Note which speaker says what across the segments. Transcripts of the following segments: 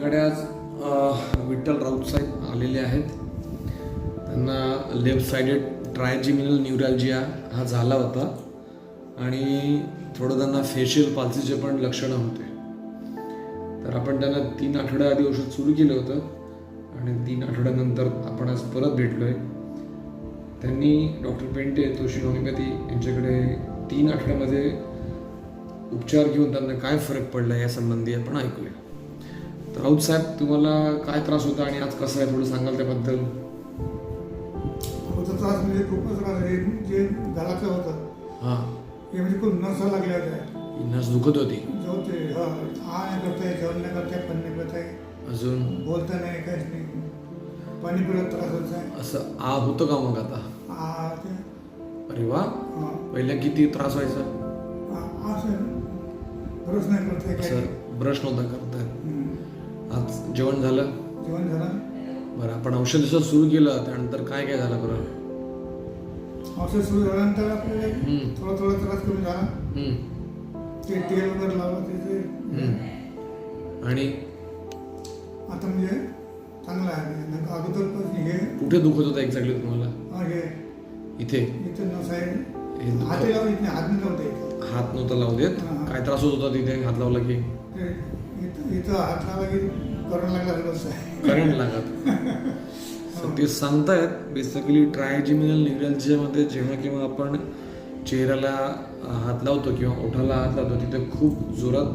Speaker 1: आमच्याकडे आज विठ्ठल राऊत साहेब आलेले आहेत. त्यांना लेफ्ट सायडेड ट्रायजिमिनल न्यूरॅल्जिया हा झाला होता. आणि थोडं त्यांना फेशियल पालसीचे पण लक्षणं होते. तर आपण त्यांना तीन आठवड्या आधी औषध सुरू केलं होतं. आणि तीन आठवड्यानंतर आपण आज परत भेटलो आहे त्यांनी डॉक्टर पेंटे तोशी होमिओपॅथी यांच्याकडे तीन आठवड्यामध्ये उपचार घेऊन त्यांना काय फरक पडला यासंबंधी आपण ऐकूया. तर राऊत साहेब तुम्हाला काय त्रास होता आणि आज कसं आहे? थोडं सांगाल त्याबद्दल.
Speaker 2: होता त्रास म्हणजे खूपच त्रास आहे. जे गळाचं होतं.
Speaker 1: हां.
Speaker 2: हे म्हणजे खूप नसा लागल्या होत्या.
Speaker 1: ही नस दुखत होती?
Speaker 2: जो ते हा नाही करताय जेवण नाही करताय पण नाही करताय
Speaker 1: अजून?
Speaker 2: बोलता नाही काहीच नाही. पाणी पिळत त्रास होत आहे.
Speaker 1: असं आ होतं का मग आता?
Speaker 2: आ ते
Speaker 1: अरे वा.
Speaker 2: हा.
Speaker 1: पहिल्या किती त्रास व्हायचा?
Speaker 2: आ- असं बरंच नाही करताय काही
Speaker 1: असं ब्रश नव्हता करता
Speaker 2: हम्म.
Speaker 1: आज जेवण झालं?
Speaker 2: जेवण झालं.
Speaker 1: बरं आपण औषध जसं सुरू केलं त्यानंतर काय काय झालं बरं?
Speaker 2: औषध सुरू झाल्यानंतर आपल्याला
Speaker 1: हम्म.
Speaker 2: थोडा थोडा त्रास कमी झाला.
Speaker 1: हम्म,
Speaker 2: ते तेल वगैरे लावलं
Speaker 1: हम्म. आणि?
Speaker 2: आता म्हणजे चांगलं आहे. नंतर अगोदर पण हे
Speaker 1: कुठे दुखत होतं एक्झॅक्टली तुम्हाला?
Speaker 2: हा, हे
Speaker 1: इथे?
Speaker 2: इथं नसाय
Speaker 1: हे दुखत-
Speaker 2: हाती लावून इथे हात येत
Speaker 1: हात नव्हता लावू देत. काय त्रास होत होता तिथे हात लावला की?
Speaker 2: ते इथं हात लावला की लागला
Speaker 1: करंट लागत ते. सांगतायत बेसिकली ट्रायजिमिनल न्यूरॅल्जियामध्ये जेव्हा केव्हा आपण चेहऱ्याला हात लावतो किंवा ओठाला हात लावतो तिथे खूप जोरात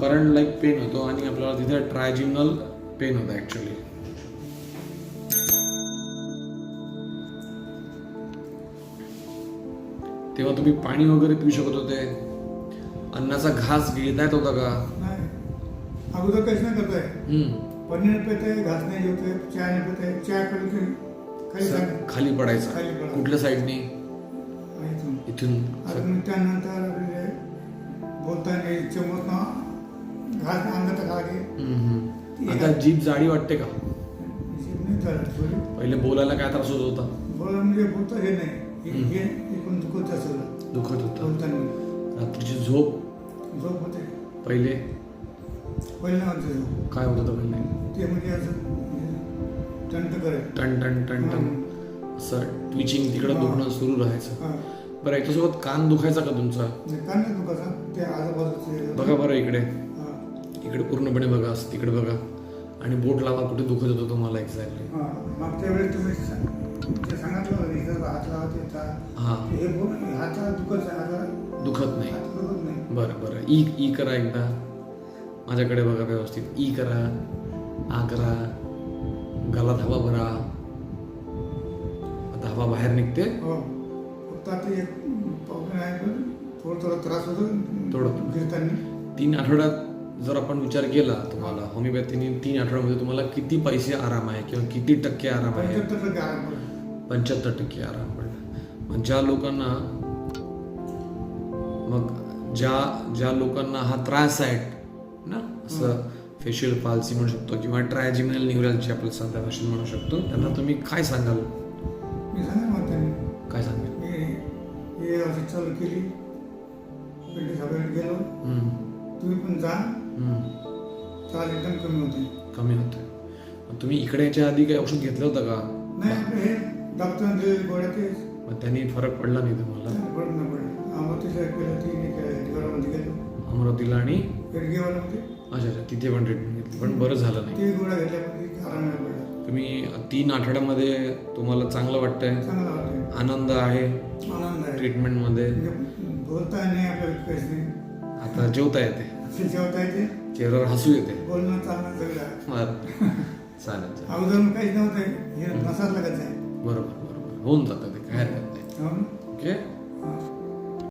Speaker 1: करंट लाईक पेन होतो आणि आपल्याला तिथे ट्रायजिमिनल पेन होतं ॲक्च्युली तेव्हा तुम्ही पाणी वगैरे पिऊ शकत होते. अन्नाचा घास गिळता येत होता का?
Speaker 2: अगोदर काहीच नाही करताय. पनीर पेते घास नाही जेवते चहा नाही पेते चहा पेलं की सांग
Speaker 1: खाली पडायचा.
Speaker 2: खाली पडायचा.
Speaker 1: कुठल्या साईडने
Speaker 2: इथून. मग त्यानंतर आपले बोलताना चमच ना घास अंगात
Speaker 1: हम्म, हम्म. आता जीभ जाडी वाटते का?
Speaker 2: नाही चालत थोडी
Speaker 1: पहिले बोलायला काय त्रास होत होता?
Speaker 2: बोला म्हणजे बोलता हे नाही. हे- हे एकूण दुखत असेल
Speaker 1: दुखत होतं.
Speaker 2: बोलताना.
Speaker 1: रात्रीची झोप.
Speaker 2: झोप होते.
Speaker 1: पहिले काय होत होतं पहिले
Speaker 2: ते म्हणजे असं
Speaker 1: टन टन टन टन. असं ट्विचिंग तिकडं. दुखणं सुरू राहायचं.
Speaker 2: हा.
Speaker 1: बरं याच्यासोबत कान दुखायचा का तुमचा?
Speaker 2: कान नाही दुखायचा. ते आजूबाजूचे
Speaker 1: बघा बरं इकडे.
Speaker 2: हा.
Speaker 1: इकडे पूर्णपणे बघा असं तिकडे बघा. आणि बोट लावा कुठे दुखत होतं तुम्हाला एक्झॅक्टली
Speaker 2: हा. मागच्या वेळेस तुम्ही सा- ते सांगितलं होतं इथं हात लावा ते ता-
Speaker 1: हां.
Speaker 2: हे बोल हाताला दुखत आहे आता
Speaker 1: दुखत नाही.
Speaker 2: हात दुखत नाही.
Speaker 1: बरं बरं. ई ई करा एकदा. माझ्याकडे बघा व्यवस्थित. ई करा आ करा गला धावा भरा. धावा बाहेर निघते.
Speaker 2: हो. आता थोडं
Speaker 1: तीन आठवड्यात जर आपण विचार केला तुम्हाला होमिओपॅथीने तीन आठवड्यामध्ये तुम्हाला किती पैसे आराम आहे किंवा किती टक्के आराम आहे?
Speaker 2: पंच्याहत्तर टक्के आराम पडतो
Speaker 1: पंच्याहत्तर टक्के आराम पडला. मग ज्या लोकांना मग ज्या ज्या लोकांना हा त्रास आहे ना? असं फेशियल पाल्सी म्हणू शकतो किंवा ट्रायजिमिनल न्यूरलची आपलं साध्या भाषेत म्हणू शकतो त्यांना तुम्ही काय सांगाल?
Speaker 2: मी सांगा मग त्यांनी
Speaker 1: काय सांगाल?
Speaker 2: हे अशी चालू केली. सगळ्यात गेलो.
Speaker 1: हम्म,
Speaker 2: तुम्ही पण जा. त्रास एकदम कमी होते.
Speaker 1: कमी होते. मग तुम्ही इकडे याच्या आधी काही औषध घेतलं होतं का?
Speaker 2: नाही आपलं हे डॉक्टरांचे गोळ्या ते.
Speaker 1: मग त्यांनी फरक पडला नाही तुम्हाला?
Speaker 2: केलं ती गेलो.
Speaker 1: अमरावतीला आणि
Speaker 2: पेडगेवाल्यामध्ये
Speaker 1: अच्छा अच्छा तिथे पण ट्रीटमेंट घेतली. पण बरं झालं नाही.
Speaker 2: ते गोळ्या घेतल्यामध्ये आराम पडला
Speaker 1: तुम्ही तीन आठवड्यामध्ये तुम्हाला चांगलं वाटतंय?
Speaker 2: चांगला
Speaker 1: आनंद आहे?
Speaker 2: आनंद आहे.
Speaker 1: ट्रीटमेंटमध्ये
Speaker 2: म्हणजे बोलता नाही आपल्याला काहीच नाही.
Speaker 1: आता जेवता येते.
Speaker 2: असे जेवता येते?
Speaker 1: चेहऱ्यावर हसू येते.
Speaker 2: बोलणं चालणं सगळं. आहे.
Speaker 1: बरं. चालेल चालेल.
Speaker 2: अगोदर काहीच नव्हतं. हे नसाच लागत आहे
Speaker 1: बरोबर बरोबर. होऊन जातं ते काय हरकत नाही.
Speaker 2: हो ना?
Speaker 1: ओके?